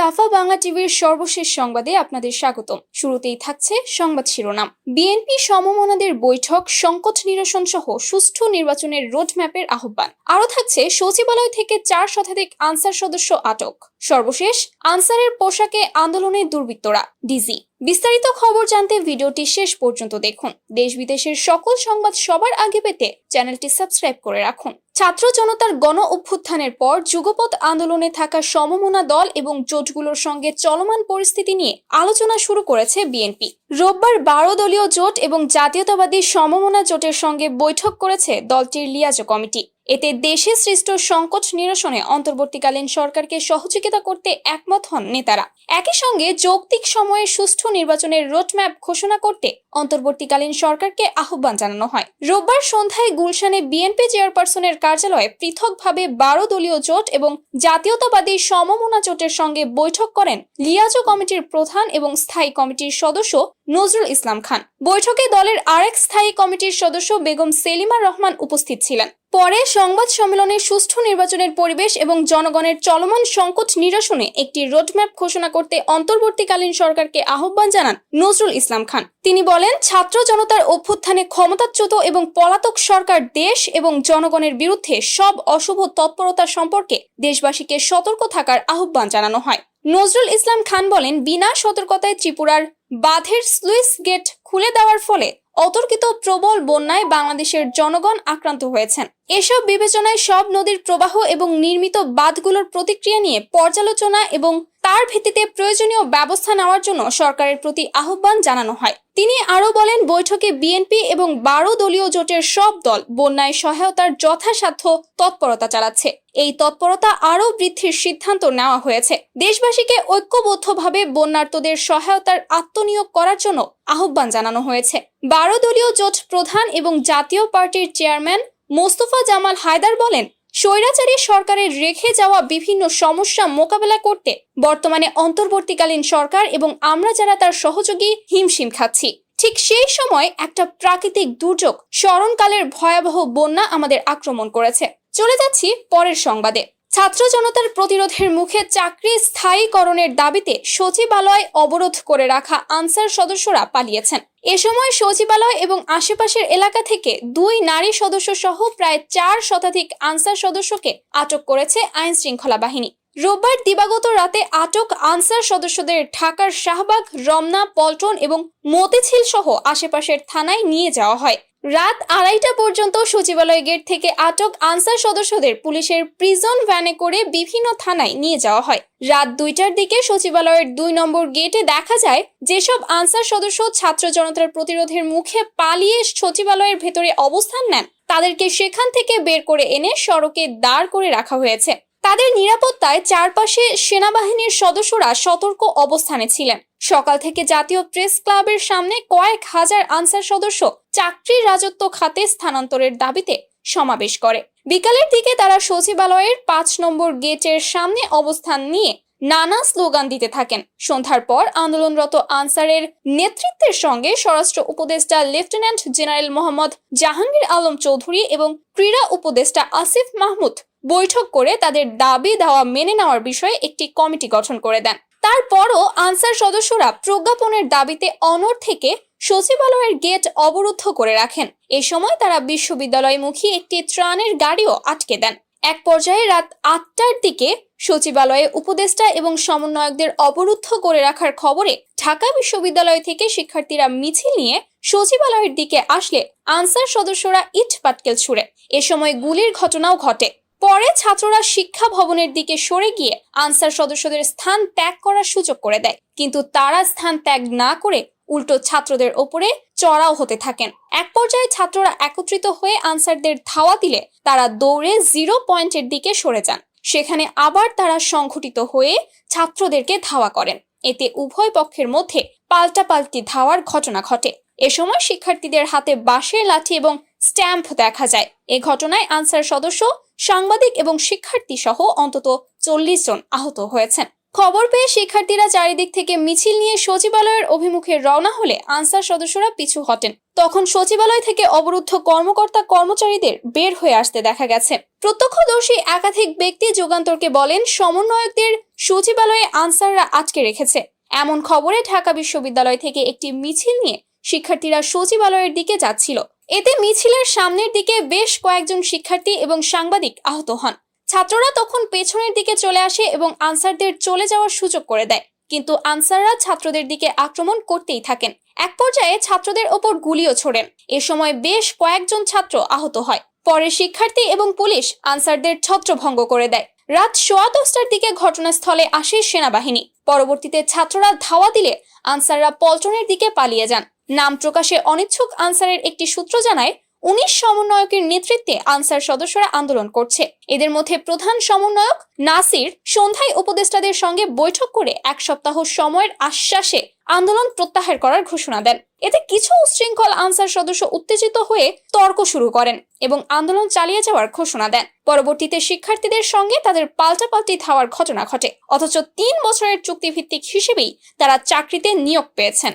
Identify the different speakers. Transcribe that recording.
Speaker 1: সাফা বাংলা টিভির সর্বশেষ সংবাদে আপনাদের স্বাগতম। শুরুতেই থাকছে সংবাদ শিরোনাম। বিএনপি সমমনাদের বৈঠক, সংকট নিরসন সহ সুষ্ঠু নির্বাচনের রোডম্যাপের আহ্বান। আরও থাকছে, সচিবালয় থেকে চার শতাধিক আনসার সদস্য আটক। সর্বশেষ, আনসারের পোশাকে আন্দোলনের দুর্বৃত্তরা। ডিজি বিস্তারিত খবর জানতে ভিডিওটি শেষ পর্যন্ত দেখুন। দেশ বিদেশের সকল সংবাদ সবার আগে পেতে চ্যানেলটি সাবস্ক্রাইব করে রাখুন। ছাত্র জনতার গণ অভ্যুত্থানের পর যুগপৎ আন্দোলনে থাকা সমমনা দল এবং জোটগুলোর সঙ্গে চলমান পরিস্থিতি নিয়ে আলোচনা শুরু করেছে বিএনপি। রোববার বারো দলীয় জোট এবং জাতীয়তাবাদী সমমনা জোটের সঙ্গে বৈঠক করেছে দলটির লিয়াজো কমিটি। এতে দেশে সৃষ্ট সংকট নিরসনে অন্তর্বর্তীকালীন সরকারকে সহযোগিতা করতে একমত হন নেতারা। একই সঙ্গে যৌক্তিক সময়ে সুষ্ঠু নির্বাচনের রোডম্যাপ ঘোষণা করতে অন্তর্বর্তীকালীন সরকারকে আহ্বান জানানো হয়। রোববার সন্ধ্যায় গুলশানে বিএনপি চেয়ারপারসনের কার্যালয়ে পৃথকভাবে বারো দলীয় জোট এবং জাতীয়তাবাদী সমমনা জোটের সঙ্গে বৈঠক করেন লিয়াজো কমিটির প্রধান এবং স্থায়ী কমিটির সদস্য নজরুল ইসলাম খান। বৈঠকে দলের আরেক স্থায়ী কমিটির সদস্য বেগম সেলিমা রহমান উপস্থিত ছিলেন। পরে সংবাদ সম্মেলনে সুষ্ঠু নির্বাচনের পরিবেশ এবং জনগণের চলমান সংকট নিরসনে একটি রোডম্যাপ ঘোষণা করতে অন্তর্বর্তীকালীন সরকারকে আহ্বান জানান নজরুল ইসলাম খান। তিনি বলেন, ছাত্র জনতার অভ্যুত্থানে ক্ষমতাচ্যুত এবং পলাতক সরকার দেশ এবং জনগণের বিরুদ্ধে সব অশুভ তৎপরতা সম্পর্কে দেশবাসীকে সতর্ক থাকার আহ্বান জানানো হয়। নজরুল ইসলাম খান বলেন, বিনা সতর্কতায় ত্রিপুরার বাঁধের স্লুইস গেট খুলে দেওয়ার ফলে অতর্কিত প্রবল বন্যায় বাংলাদেশের জনগণ আক্রান্ত হয়েছেন। এসব বিবেচনায় সব নদীর প্রবাহ এবং নির্মিত বাঁধগুলোর প্রতিক্রিয়া নিয়ে পর্যালোচনা এবং তার ভিত্তিতে প্রয়োজনীয় ব্যবস্থা নেওয়ার জন্য সরকারের প্রতি আহ্বান জানানো হয়। তিনি আরও বলেন, বৈঠকে বিএনপি এবং বারো দলীয় জোটের সব দল বন্যায় সহায়তার যথাসাধ্য তৎপরতা চালাচ্ছে। এই তৎপরতা আরও বৃদ্ধির সিদ্ধান্ত নেওয়া হয়েছে। দেশবাসীকে ঐক্যবদ্ধভাবে বন্যার্তদের সহায়তার আত্মনিয়োগ করার জন্য আহ্বান জানানো হয়েছে। বারো দলীয় জোট প্রধান এবং জাতীয় পার্টির চেয়ারম্যান মোস্তফা জামাল হায়দার বলেন স্বৈরাচারী সরকারের রেখে যাওয়া বিভিন্ন সমস্যা মোকাবেলা করতে বর্তমানে অন্তর্বর্তীকালীন সরকার এবং আমরা যারা তার সহযোগী হিমশিম খাচ্ছি। ঠিক সেই সময় একটা প্রাকৃতিক দুর্যোগ স্মরণকালের ভয়াবহ বন্যা আমাদের আক্রমণ করেছে। চলে যাচ্ছি পরের সংবাদে। ছাত্র জনতার প্রতিরোধের মুখে চাকরি স্থায়ীকরণের দাবিতে সচিবালয় অবরোধ করে রাখা আনসার সদস্যরা পালিয়েছেন। এ সময় সচিবালয় এবং আশেপাশের এলাকা থেকে দুই নারী সদস্য সহ প্রায় চার শতাধিক আনসার সদস্যকে আটক করেছে আইন শৃঙ্খলা বাহিনী। রোববার দিবাগত রাতে আটক আনসার সদস্যদের ঢাকার শাহবাগ, রমনা, পল্টন এবং মতিঝিল সহ আশেপাশের থানায় নিয়ে যাওয়া হয়। রাত আড়াইটা পর্যন্ত সচিবালয় গেট থেকে আটক আনসার সদস্যদের পুলিশের প্রিজন ভ্যানে করে বিভিন্ন থানায় নিয়ে যাওয়া হয়। রাত দুইটার দিকে সচিবালয়ের দুই নম্বর গেটে দেখা যায়, যেসব আনসার সদস্য ছাত্র জনতার প্রতিরোধের মুখে পালিয়ে সচিবালয়ের ভেতরে অবস্থান নেন, তাদেরকে সেখান থেকে বের করে এনে সড়কে দাঁড় করে রাখা হয়েছে। তাদের নিরাপত্তায় চারপাশে সেনাবাহিনীর সদস্যরা সতর্ক অবস্থানে ছিলেন। সকাল থেকে জাতীয় প্রেস ক্লাবের সামনে কয়েক হাজার আনসার সদস্য চাকরির রাজত্ব খাতে স্থানান্তরের দাবিতে সমাবেশ করে। বিকালের দিকে তারা সচিবালয়ের পাঁচ নম্বর গেটের সামনে অবস্থান নিয়ে নানা স্লোগান দিতে থাকেন। সন্ধ্যার পর আন্দোলনরত আনসারের নেতৃত্বের সঙ্গে স্বরাষ্ট্র উপদেষ্টা লেফটেন্যান্ট জেনারেল মোহাম্মদ জাহাঙ্গীর আলম চৌধুরী এবং ক্রীড়া উপদেষ্টা আসিফ মাহমুদ বৈঠক করে তাদের দাবি দাওয়া মেনে নেওয়ার বিষয়ে একটি কমিটি গঠন করে দেন। তারপরও আনসার সদস্যরা প্রজ্ঞাপনের দাবিতে অনর থেকে সচিবালয়ের গেট অবরুদ্ধ করে রাখেন। এ সময় তারা বিশ্ববিদ্যালয়মুখী একটি ত্রাণের গাড়িও আটকে দেন। এক পর্যায়ে রাত আটটার দিকে সচিবালয়ে উপদেষ্টা এবং সমন্বয়কদের অবরুদ্ধ করে রাখার খবরে ঢাকা বিশ্ববিদ্যালয় থেকে শিক্ষার্থীরা মিছিল নিয়ে সচিবালয়ের দিকে আসলে আনসার সদস্যরা ইট পাটকেল ছুড়ে। এ সময় গুলির ঘটনাও ঘটে। পরে ছাত্ররা শিক্ষা ভবনের দিকে সরে গিয়ে আনসার সদস্যদের স্থান ত্যাগ করার সুযোগ করে দেয়। কিন্তু তারা স্থান ত্যাগ না করে উল্টো ছাত্রদের ওপরে চড়াও হতে থাকেন। এক পর্যায়ে ছাত্ররা একত্রিত হয়ে আনসারদের ধাওয়া দিলে তারা দৌড়ে জিরো পয়েন্টের দিকে সরে যান। সেখানে আবার তারা সংঘটিত হয়ে ছাত্রদেরকে ধাওয়া করেন। এতে উভয় পক্ষের মধ্যে পাল্টাপাল্টি ধাওয়ার ঘটনা ঘটে। এ সময় শিক্ষার্থীদের হাতে বাঁশের লাঠি এবং স্ট্যাম্প দেখা যায়। এ ঘটনায় আনসার সদস্য সাংবাদিক এবং শিক্ষার্থী সহ অন্তত চল্লিশ জন আহত হয়েছেন। খবর পেয়ে শিক্ষার্থীরা চারিদিক থেকে মিছিল নিয়ে সচিবালয়ের অভিমুখে রওনা হলে আনসার সদস্যরা পিছু হটেন। তখন সচিবালয় থেকে অবরুদ্ধ কর্মকর্তা কর্মচারীদের বের হয়ে আসতে দেখা গেছে। প্রত্যক্ষদর্শী একাধিক ব্যক্তি যুগান্তরকে বলেন, সমন্বয়কদের সচিবালয়ে আনসাররা আটকে রেখেছে। এমন খবরে ঢাকা বিশ্ববিদ্যালয় থেকে একটি মিছিল নিয়ে শিক্ষার্থীরা সচিবালয়ের দিকে যাচ্ছিল। এতে মিছিলের সামনের দিকে বেশ কয়েকজন শিক্ষার্থী এবং সাংবাদিক আহত হন। ছাত্ররা তখন পেছনের দিকে চলে আসে এবং আনসারদের চলে যাওয়ার সুযোগ করে দেয়। কিন্তু আনসাররা ছাত্রদের দিকে আক্রমণ করতেই থাকেন। এক পর্যায়ে ছাত্রদের ওপর গুলিও ছোড়েন। এ সময় বেশ কয়েকজন ছাত্র আহত হয়। পরে শিক্ষার্থী এবং পুলিশ আনসারদের ছত্রভঙ্গ করে দেয়। রাত সোয়া দশটার দিকে ঘটনাস্থলে আসে সেনাবাহিনী। পরবর্তীতে ছাত্ররা ধাওয়া দিলে আনসাররা পল্টনের দিকে পালিয়ে যান। নাম প্রকাশে অনিচ্ছুক আনসারের একটি সূত্র জানায়, উনিশ সমন্বয়কের নেতৃত্বে আনসার সদস্যরা আন্দোলন করছে। এদের মধ্যে প্রধান সমন্বয়ক নাসির সন্ধ্যায় উপদেষ্টাদের সঙ্গে বৈঠক করে এক সপ্তাহ সময়ের আশ্বাসে আন্দোলন প্রত্যাহার করার ঘোষণা দেন। এতে কিছু উশৃঙ্খল আনসার সদস্য উত্তেজিত হয়ে তর্ক শুরু করেন এবং আন্দোলন চালিয়ে যাওয়ার ঘোষণা দেন। পরবর্তীতে শিক্ষার্থীদের সঙ্গে তাদের পাল্টাপাল্টি ধাওয়ার ঘটনা ঘটে। অথচ তিন বছরের চুক্তিভিত্তিক হিসেবেই তারা চাকরিতে নিয়োগ পেয়েছেন।